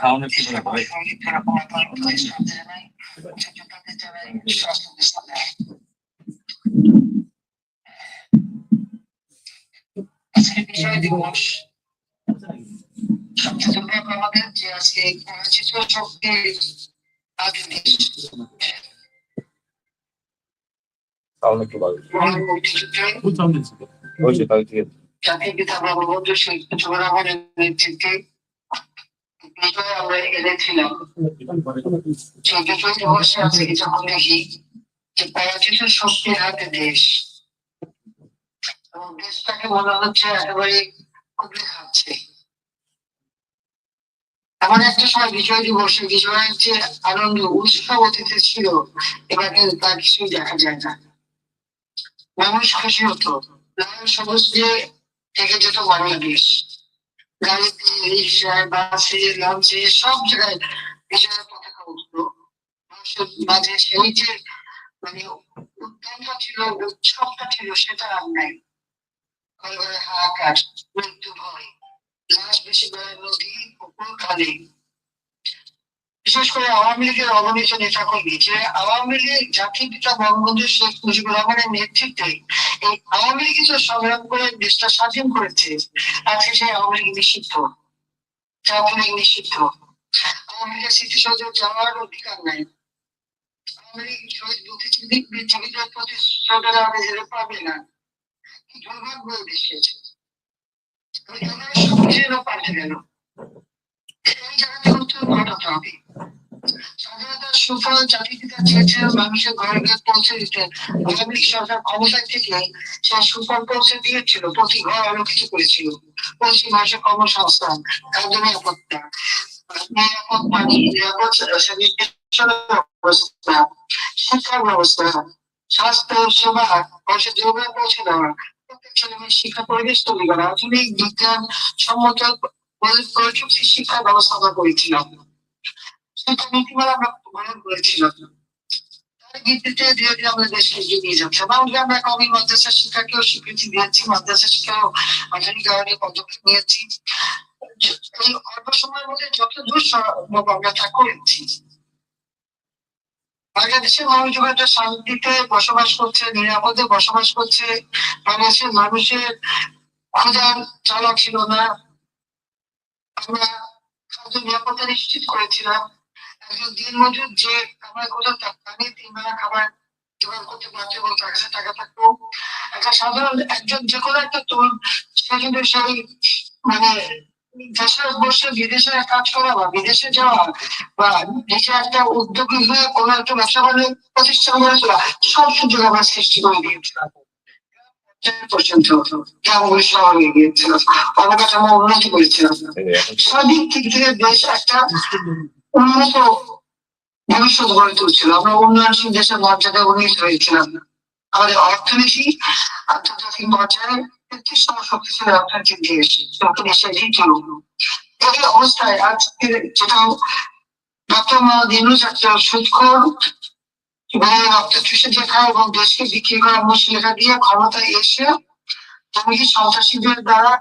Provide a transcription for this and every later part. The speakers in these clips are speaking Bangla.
সাউন্ড একটু করে ভাই আজকে বিজয় দিবস সবচেয়ে দুর্ভাগ্য আমাদের যে আজকে চিত্র শক্তির আধুনিক সাউন্ড একটু মহান মুক্তিযুদ্ধে হয়েছে তাহলে ঠিক আছে জাতির পিতা বঙ্গবন্ধু শেখ মুজিবুর রহমানের নেতৃত্বে আজকে যখন দেখি দেশটাকে মনে হচ্ছে এমন একটা সময় বিজয় দিবসে বিজয়ের যে আনন্দ উৎসব অতীতে ছিল এবার কিন্তু তা কিছুই দেখা যায় না মানুষ খুশি হতো। লাল সবুজ দিয়ে থেকে যেত বাংলাদেশ। গাড়িতে রিক্সায় বাসে লঞ্চে সব জায়গায় বিজয়ের পতাকা উঠল মাঝে সেই যে মানে উদ্যমটা ছিল উৎসবটা ছিল সেটা আর নাই হাহাকার মৃত্যু ভয় লাশ বেশি নদী পুকুর খালে বিশেষ করে আওয়ামী লীগের অবনীত নেতা কর্মী যে আওয়ামী লীগ জাতির পিতা বঙ্গবন্ধু শেখ মুজিবুর রহমানের নেতৃত্বে এই আওয়ামী লীগ যে সংগ্রাম করে দেশটা স্বাধীন করেছে। আজকে সেই আওয়ামী লীগ নিষিদ্ধ। জাতীয় লীগ নিষিদ্ধ। আওয়ামী লীগের স্মৃতিসৌধ যাওয়ার অধিকার নাই। আওয়ামী জায়গাতে ঘটাতে হবে স্বাধীনতার সুফল মানুষের পৌঁছে দিতে আওয়ামী সরকার ক্ষমতায় থেকে সেই সুফল পৌঁছে দিয়েছিল, প্রতি ঘর করেছিল। পশ্চিম মানুষের কর্মসংস্থান খাদ্য নিরাপত্তা নিরাপদ পানি নিরাপদ শিক্ষা ব্যবস্থা, স্বাস্থ্য সেবা, মানুষের পৌঁছে দেওয়া, প্রত্যেক শিক্ষা পরিবেশ তৈরি করা, আধুনিক বিজ্ঞান সম্মত প্রযুক্তি শিক্ষা ব্যবস্থা করেছিলাম। সেটা নীতিমালা আমরা গ্রহণ করেছিলাম। এগিয়ে নিয়ে আমরা মাদ্রাসা শিক্ষাকেও স্বীকৃতি দিয়েছি, মাদ্রাসা শিক্ষাও পদক্ষেপ নিয়েছি। এই অল্প সময়ের মধ্যে সম্ভব আমরা বাংলাদেশের মানুষ যখন একটা শান্তিতে বসবাস করছে, নিরাপদে বসবাস করছে, বাংলাদেশের মানুষের খোঁজার চালক ছিল না। আমরা খাদ্য নিরাপত্তা নিশ্চিত করেছিলাম। একজন দিন মজুর যে আমরা কোথাও তাকে তিন বেলা খাবার জোগাড় করতে পারতো এবং তার কাছে টাকা থাকতো। একটা সাধারণ একজন যে কোনো একটা তরুণ, সে কিন্তু সেই মানে দেশে বসে বিদেশে কাজ করা বা বিদেশে যাওয়া বা নিজে একটা উদ্যোগী হয়ে কোনো একটা ব্যবসা বাণিজ্য প্রতিষ্ঠান গড়ে তোলা, সব সুযোগ আমরা সৃষ্টি করে দিয়েছিলাম। পর্যন্ত গ্রামগুলি শহর হয়ে গিয়েছিল অবকাঠামো উন্নতি করেছিলাম সদিক দিক থেকে দেশ একটা উন্নত ভবিষ্যৎ গড়ে তুলছিল আমরা উন্নয়নশীল দেশের মর্যাদায় উন্নীত হয়েছিলাম আমাদের অর্থনীতি আন্তর্জাতিক পর্যায়ে তেত্রিশতম শক্তিশালী অর্থনৈতিক দেশ নতুন এসে দ্বিতীয় এই অবস্থায় আজকে যেটা ডক্টর মোহাম্মদ ইউনুস একটা এবং রক্ত চুষে দেখা এবং দেশকে বিক্রি করা মুসলেখা দিয়ে ক্ষমতায় এসে জঙ্গি সন্ত্রাসীদের দ্বারা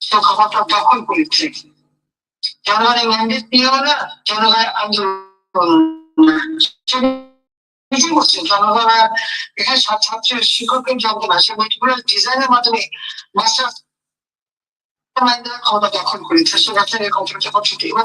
সে ক্ষমতা দখল করেছে। জনগণের ম্যান্ডেট নিয়েও না? জনগণের আন্দোলন জনগণ আর এখানে শিক্ষকের জানতে না সে ডিজাইনের মাধ্যমে মাস্টার ক্ষমতা দখল করেছে। সে বাচ্চাদের কম্পিউটার পদ্ধতি এবার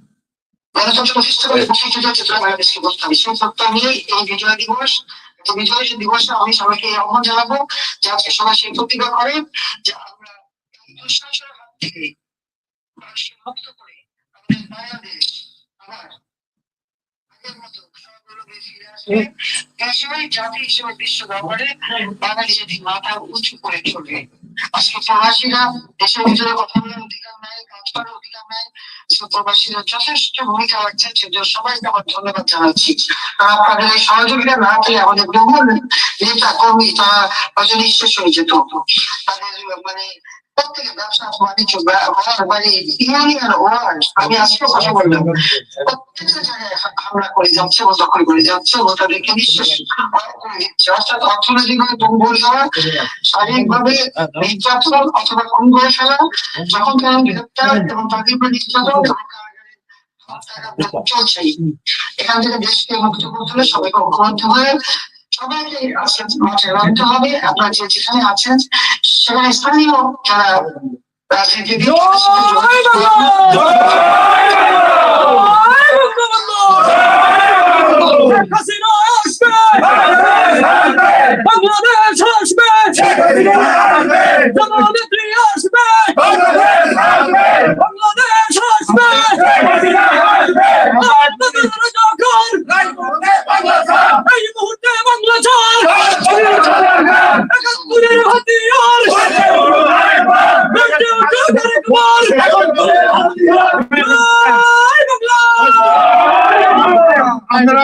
করে মুক্তিযুদ্ধের চিত্র বাংলাদেশকে বলতে হবে সেই এই বিজয় দিবস বিজয় দিবসে আমি সবাইকে আহ্বান জানাব সবাই সেই প্রতিজ্ঞা করে যে আমরা জাতি বিশ্ব বাঙালি যদি মাথা উঁচু করে চলবে আজকে প্রবাসীরা দেশের ভিতরে কথা বলার যথেষ্ট ভূমিকা সবাইকে আমার ধন্যবাদ জানাচ্ছি। আপনাদের এই সহযোগিতা না আমাদের বহু নেতা কর্মী তারা নিঃশেষ হয়ে যেত তাদের মানে প্রত্যেকে ব্যবসা বাণিজ্য বা- হওয়ার মানে ইউনিয়ন হওয়ার আমি আজকে কথা বললাম প্রত্যেকটা জায়গায় হামলা করে যাচ্ছে ও দখল অর্থনৈতিকভাবে দুর্বল হওয়া শারীরিকভাবে নির্যাতন অথবা করে ফেলা যখন তারা তাদের নির্যাতন চলছেই এখান থেকে দেশকে মুক্ত করতে হলে সবাইকে ঐক্যবদ্ধ হয়ে সবাইকে মাঠে রাখতে হবে। আপনারা যে যেখানে আছেন সেখানে স্থানীয় যারা রাজনীতিবিদ বাংলাদেশ আসবে বাংলাদেশ আসবে আপনাদের যখন এই মুহূর্তে বাংলা চার একাত্তরের হাতিয়ার গর্জে ওঠো আরেকবার। জয় বাংলা আপনারা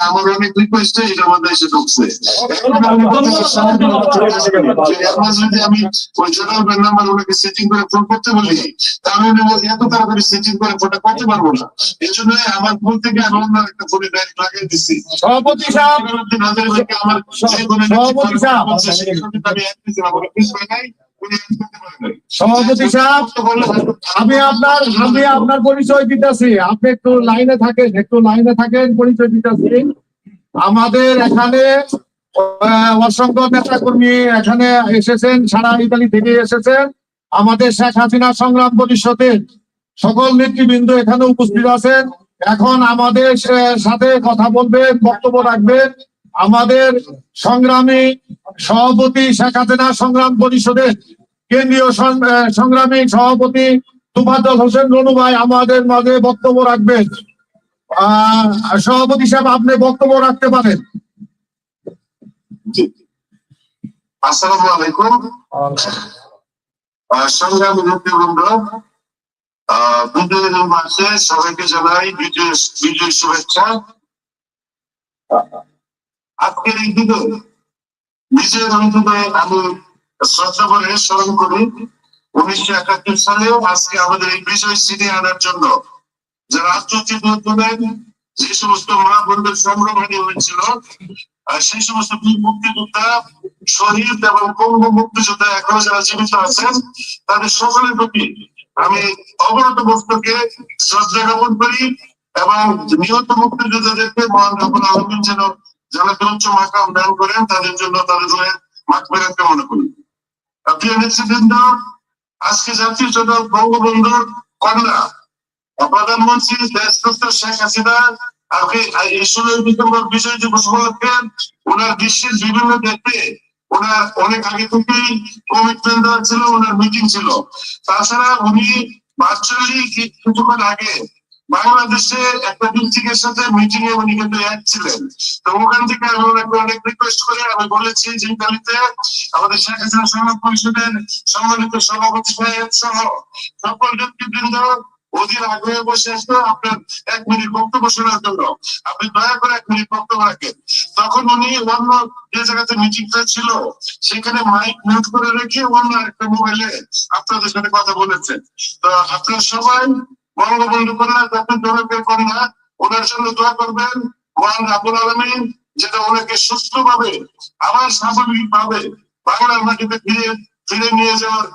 আমার অনেক রিকোয়েস্ট এটার মধ্যে এসে ঢুকছে। আমি যদি ওই জোনাল নাম্বার ওনাকে সেটিং করে ফোন করতে বলি তাহলে এত তাড়াতাড়ি সেটিং করে ফোনটা করতে পারব না। এই জন্য আমার ফোন থেকে আমি অন্য একটা ফোনে ডাইরেক্ট লাগিয়ে দিচ্ছি সভাপতি সাহেব! আমার যে কোনো আমি এক দিয়েছিলাম, আমার কিছু হয় নাই, সভাপতি সাহেব, আমি আপনার আমি আপনার পরিচয় দিতেছি। আপনি একটু লাইনে থাকেন, একটু লাইনে থাকেন, পরিচয় দিতেছি। আমাদের এখানে অসংখ্য নেতা কর্মী এখানে এসেছেন, সারা ইতালি থেকে এসেছেন। আমাদের শেখ হাসিনা সংগ্রাম পরিষদের সকল নেতৃবৃন্দ এখানে উপস্থিত আছেন। এখন আমাদের সাথে কথা বলবেন, বক্তব্য রাখবেন। আমাদের সংগ্রামী সভাপতি শেখ হাসিনা সংগ্রাম পরিষদের কেন্দ্রীয় সংগ্রামী সভাপতি তুফাজ্জল হোসেন রনু ভাই আমাদের মাঝে বক্তব্য রাখবেন সভাপতি সাহেব, আপনি বক্তব্য রাখতে পারেন। আসসালামু শুভেচ্ছা। আজকের এই দিনে বিজয়ের দিনে আমি শ্রদ্ধা করে স্মরণ করি, উনিশশো একাত্তর সালেও আজকে আমাদের এই বিজয় ছিনিয়ে আনার জন্য আত্মচিত তুলেন যে সমস্ত মা বোনদের হয়েছিল সেই সমস্ত মুক্তিযোদ্ধা, শহীদ এবং পঙ্গ মুক্তিযোদ্ধা এখনও যারা জীবিত আছেন, তাদের সকলের প্রতি আমি অবনত বস্তুকে শ্রদ্ধা জ্ঞাপন করি এবং নিহত মুক্তিযোদ্ধাদেরকে মহান রব্বুল আলমিন যেন যারা উচ্চ মাকাম দান করেন, তাদের জন্য তাদের কামনা করি। প্রিয় নেতৃবৃন্দ, আজকে জনক বঙ্গবন্ধুর কন্যা, প্রধানমন্ত্রী দেশপ্রস্ত শেখ হাসিনা আজকে এই ষোলোই ডিসেম্বর বিজয় দিবস উপলক্ষে ওনার বিশ্বের বিভিন্ন দেশে ওনার অনেক আগে থেকেই কমিটমেন্ট দেওয়া ছিল, ওনার মিটিং ছিল। তাছাড়া উনি ভার্চুয়ালি কিছুক্ষণ আগে বাংলাদেশে একটা ডিস্ট্রিক্টের সাথে মিটিং এ উনি কিন্তু এক ছিলেন। তো ওখান থেকে আমি অনেক রিকোয়েস্ট করে আমি বলেছি যে, ইতালিতে আমাদের শেখ হাসিনা সংগ্রাম পরিষদের সম্মানিত সভাপতি সাহেব সহ সকল নেতৃবৃন্দ অধীর আগ্রহে বসে আসতো আপনার এক মিনিট বক্তব্য শোনার জন্য। আপনি দয়া করে এক মিনিট বক্তব্য রাখেন। তখন উনি অন্য যে জায়গাতে মিটিংটা ছিল, সেখানে মাইক মিউট করে রেখে অন্য একটা মোবাইলে আপনাদের সাথে কথা বলেছেন। তো আপনারা সবাই বঙ্গবন্ধু কন্যা জাতির জনকের কন্যা ওনার জন্য দোয়া করবেন। মহান রাবুল আলমিন যেটা ওনাকে সুস্থভাবে, আবার স্বাভাবিক ভাবে বাংলার মাটিতে ফিরে ফিরে নিয়ে যাওয়ার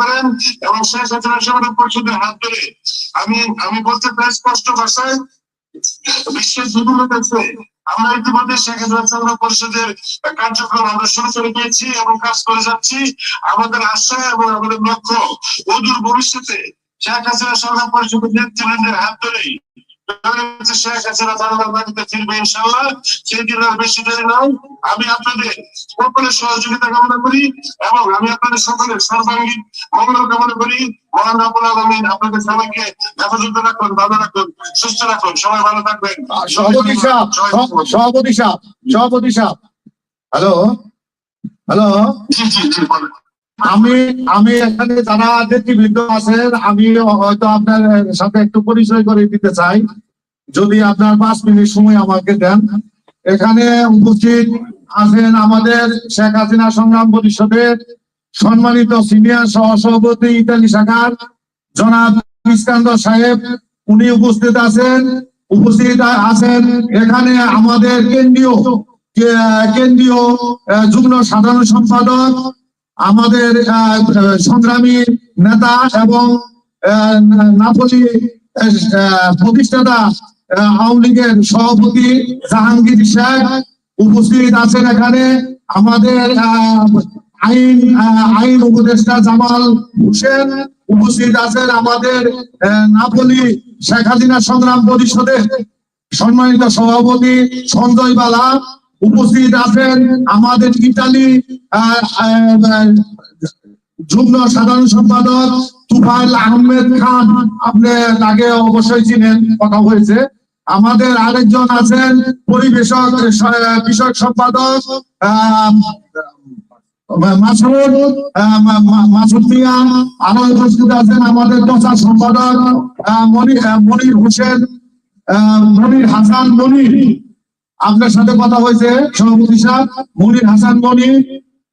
করেন এবং হাসিনা সমাধান পরিষদের হাত ধরে আমি আমি বলতে চাই স্পষ্ট ভাষায়, বিশ্বের বিভিন্ন দেশে আমরা ইতিমধ্যে শেখ হাসিনা পরিষদের কার্যক্রম আমরা শুরু করে দিয়েছি এবং কাজ করে যাচ্ছি। আমাদের আশা এবং আমাদের লক্ষ্য অদূর ভবিষ্যতে শেখ হাসিনা পরিষদের নেতৃবৃন্দের হাত ধরেই শেখ হাসিনা বাংলার মাটিতে ফিরবে ইনশাল্লাহ সেই দিন আর বেশি দেরি নাই আমি আপনাদের সকলের সহযোগিতা কামনা করি এবং আমি আপনাদের সকলের সর্বাঙ্গীন মঙ্গল কামনা করি। মহান রাবুল আলমিন আপনাদের সবাইকে হেফাজত রাখুন ভালো রাখুন সুস্থ রাখুন। সবাই ভালো থাকবেন। সভাপতি সাহেব সহ- সভাপতি সাহেব সভাপতি সাহেব। হ্যালো? হ্যালো? জি জি জি আমি আমি এখানে যারা নেতৃবৃন্দ আছেন, আমি হয়তো আপনার সাথে একটু পরিচয় করে দিতে চাই। যদি আপনার পাঁচ মিনিট সময় আমাকে দেন। এখানে উপস্থিত আছেন আমাদের শেখ হাসিনা সংগ্রাম পরিষদের সম্মানিত সিনিয়র সহসভাপতি ইতালি শাখার জনাব ইস্কান্দর সাহেব। উনি উপস্থিত আছেন উপস্থিত আছেন এখানে আমাদের কেন্দ্রীয় কেন্দ্রীয় যুগ্ম সাধারণ সম্পাদক আমাদের সংগ্রামী নেতা এবং নাপলি প্রতিষ্ঠাতা আওয়ামী লীগের সভাপতি জাহাঙ্গীর শেখ উপস্থিত আছেন এখানে। আমাদের আইন আইন উপদেষ্টা জামাল হোসেন উপস্থিত আছেন। আমাদের নাপলি শেখ হাসিনা সংগ্রাম পরিষদের সম্মানিত সভাপতি সঞ্জয় বালা উপস্থিত আছেন আমাদের ইতালি যুগ্ম সাধারণ সম্পাদক তুফাইল আহমেদ খান। আপনি তাকে অবশ্যই চিনেন, কথা হয়েছে। আমাদের আরেকজন আছেন পরিবেশক বিষয়ক সম্পাদক মাসুদ মাসুদ মিয়া। আরও উপস্থিত আছেন আমাদের প্রচার সম্পাদক মনির হোসেন মনির হাসান মনির। আপনার সাথে কথা হয়েছে সভাপতি সাহেব মনির হাসান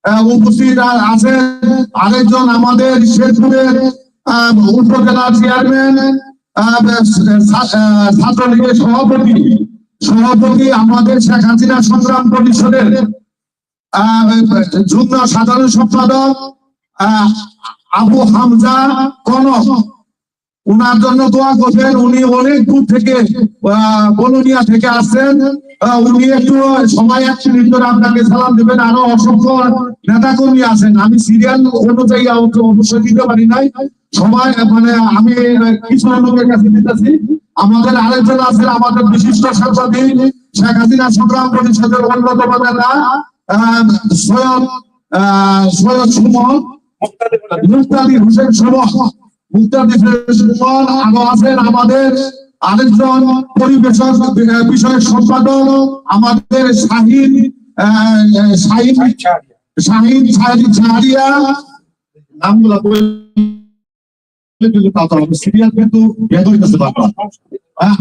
আহ, উপস্থিত আ- আছেন আরেকজন আমাদের শেরপুরের উপজেলা চেয়ারম্যান ছাত্রলীগের সভাপতি। সভাপতি আমাদের শেখ হাসিনা সংগ্রাম পরিষদের যুগ্ম সাধারণ সম্পাদক আবু হামজা কনক। উনার জন্য দোয়া করবেন। উনি অনেক দূর থেকে বলোনিয়া থেকে আসছেন। উনি একটু সময় এক আপনাকে সালাম দেবেন। আরও অসংখ্য নেতা কর্মী আছেন। আমি সিরিয়াল অনুযায়ী অবশ্যই দিতে পারি নাই। সবাই মানে আমি লোকের কাছে দিতেছি। আমাদের আরেকজন আছেন, আমাদের বিশিষ্ট সাংবাদিক, শেখ হাসিনা সংগ্রাম পরিষদের অন্যতম নেতা সৈয়দ সৈয়দ সুমন হোসেন সুমন। আমাদের আরেকজন পরিবেশক বিষয়ক সম্পাদক আমাদের শাহিন শাহিন শাহিন শাহিন নামগুলা। সিরিয়াল কিন্তু।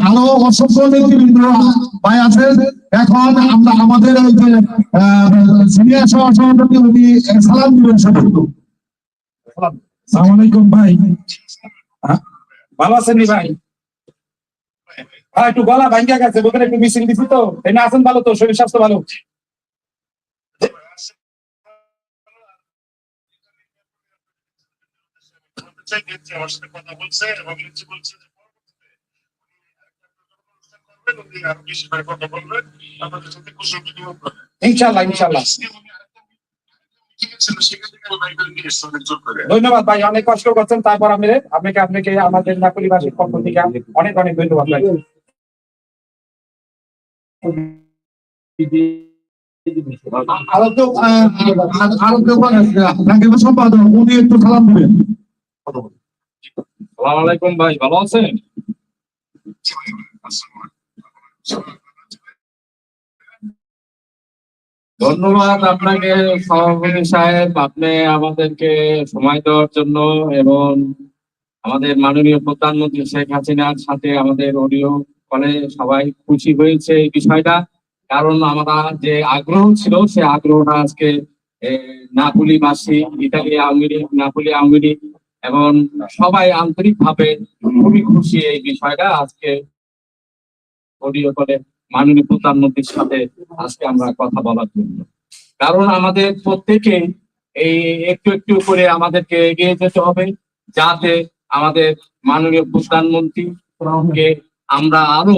আরও অসংখ্য ভাই এখন আমরা আমাদের ওই যে সিনিয়র সহসভাপতি উনি সালাম সালাম আলাইকুম ভাই। ভালো আছেন ভাই? একটু গলা ভাঙ্গা গেছে একটু মিছিল দিছি তো। আছেন ভালো তো শরীর স্বাস্থ্য ভালো? ইনশাল্লাহ ইনশাল্লাহ ধন্যবাদ ভাই অনেক কষ্ট করছেন। তারপর আমি আপনাকে আপনাকে আমাদের নাকুলিবাসীর পক্ষ থেকে অনেক অনেক ধন্যবাদ ভাই। আরও কেউ আহ, ধন্যবাদ আপনাকে সভাপতি সাহেব। আপনি আমাদেরকে সময় দেওয়ার জন্য এবং আমাদের মাননীয় প্রধানমন্ত্রী শেখ হাসিনার সাথে আমাদের অডিও কলে সবাই খুশি হয়েছে এই বিষয়টা। কারণ আমরা যে আগ্রহ ছিল, সে আগ্রহটা আজকে নাপুলিবাসী ইতালি আওয়ামী নাপুলি আওয়ামী এবং সবাই আন্তরিক ভাবে খুবই খুশি এই বিষয়টা আজকে অডিও কলে। মাননীয় প্রধানমন্ত্রীর সাথে আজকে আমরা কথা বলার জন্য। কারণ আমাদের প্রত্যেকে এই একটু একটু করে আমাদেরকে এগিয়ে যেতে হবে, যাতে আমাদের মাননীয় প্রধানমন্ত্রীকে আমরা আরও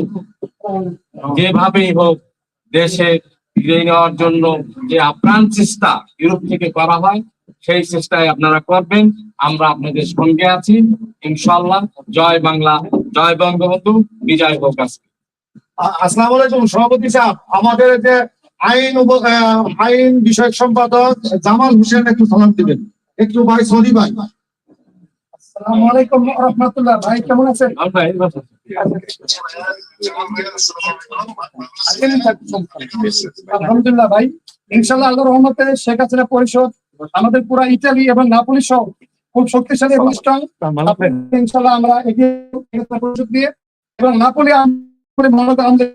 যেভাবেই হোক দেশে ফিরিয়ে নেওয়ার জন্য যে আপ্রাণ চেষ্টা ইউরোপ থেকে করা হয়, সেই চেষ্টায় আপনারা করবেন। আমরা আপনাদের সঙ্গে আছি। ইনশাল্লাহ জয় বাংলা। জয় বঙ্গবন্ধু। বিজয় হোক আজকে। আসসালামু আলাইকুম সভাপতি সাহেব। আমাদের যে আইন আইন বিষয়ক সম্পাদক জামাল হোসেন একটু সালাম দিবেন। একটু ভাই সরি ভাই। আসসালামু আলাইকুম রহমতুল্লাহ। ভাই কেমন আছেন? আলহামদুলিল্লাহ ভাই। ইনশাল্লাহ আল্লাহ রহমতে শেখ হাসিনা পরিষদ আমাদের পুরা ইতালি এবং নাপোলি সহ খুব শক্তিশালী এবং স্ট্রং ইনশাল্লাহ আমরা এগিয়ে পরিষদ দিয়ে এবং নাপোলি আম- মমতা আমাদের